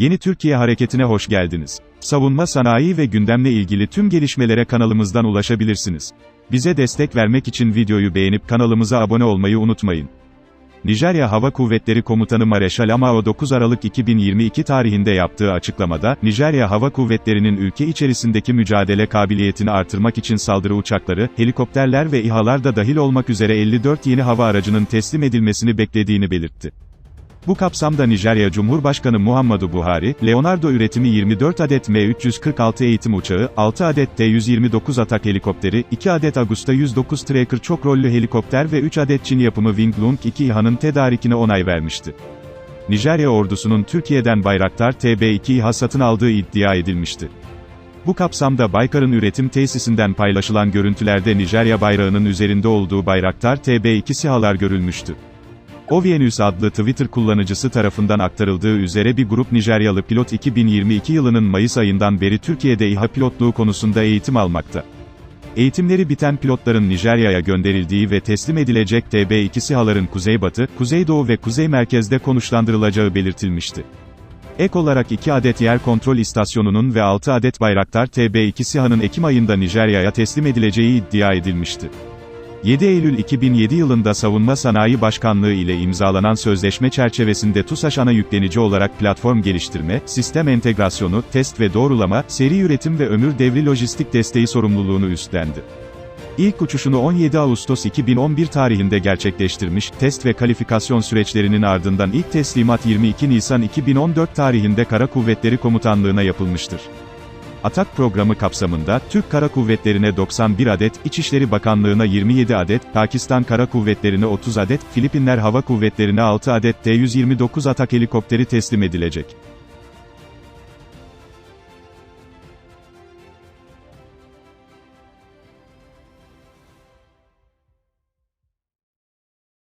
Yeni Türkiye Hareketi'ne hoş geldiniz. Savunma sanayi ve gündemle ilgili tüm gelişmelere kanalımızdan ulaşabilirsiniz. Bize destek vermek için videoyu beğenip kanalımıza abone olmayı unutmayın. Nijerya Hava Kuvvetleri Komutanı Mareşal Amao 9 Aralık 2022 tarihinde yaptığı açıklamada, Nijerya Hava Kuvvetleri'nin ülke içerisindeki mücadele kabiliyetini artırmak için saldırı uçakları, helikopterler ve İHA'lar da dahil olmak üzere 54 yeni hava aracının teslim edilmesini beklediğini belirtti. Bu kapsamda Nijerya Cumhurbaşkanı Muhammadu Buhari, Leonardo üretimi 24 adet M346 eğitim uçağı, 6 adet T-129 atak helikopteri, 2 adet Agusta 109 Tracker çok rollü helikopter ve 3 adet Çin yapımı Wing Lung 2 İHA'nın tedarikine onay vermişti. Nijerya ordusunun Türkiye'den Bayraktar TB2 İHA satın aldığı iddia edilmişti. Bu kapsamda Baykar'ın üretim tesisinden paylaşılan görüntülerde Nijerya bayrağının üzerinde olduğu Bayraktar TB2 SİHA'lar görülmüştü. Ovienus adlı Twitter kullanıcısı tarafından aktarıldığı üzere bir grup Nijeryalı pilot 2022 yılının Mayıs ayından beri Türkiye'de İHA pilotluğu konusunda eğitim almakta. Eğitimleri biten pilotların Nijerya'ya gönderildiği ve teslim edilecek TB2 SİHA'ların kuzeybatı, kuzeydoğu ve kuzey merkezde konuşlandırılacağı belirtilmişti. Ek olarak 2 adet yer kontrol istasyonunun ve 6 adet Bayraktar TB2 SİHA'nın Ekim ayında Nijerya'ya teslim edileceği iddia edilmişti. 7 Eylül 2007 yılında Savunma Sanayi Başkanlığı ile imzalanan sözleşme çerçevesinde TUSAŞ ana yüklenici olarak platform geliştirme, sistem entegrasyonu, test ve doğrulama, seri üretim ve ömür devri lojistik desteği sorumluluğunu üstlendi. İlk uçuşunu 17 Ağustos 2011 tarihinde gerçekleştirmiş, test ve kalifikasyon süreçlerinin ardından ilk teslimat 22 Nisan 2014 tarihinde Kara Kuvvetleri Komutanlığı'na yapılmıştır. Atak programı kapsamında, Türk Kara Kuvvetleri'ne 91 adet, İçişleri Bakanlığı'na 27 adet, Pakistan Kara Kuvvetleri'ne 30 adet, Filipinler Hava Kuvvetleri'ne 6 adet T-129 atak helikopteri teslim edilecek.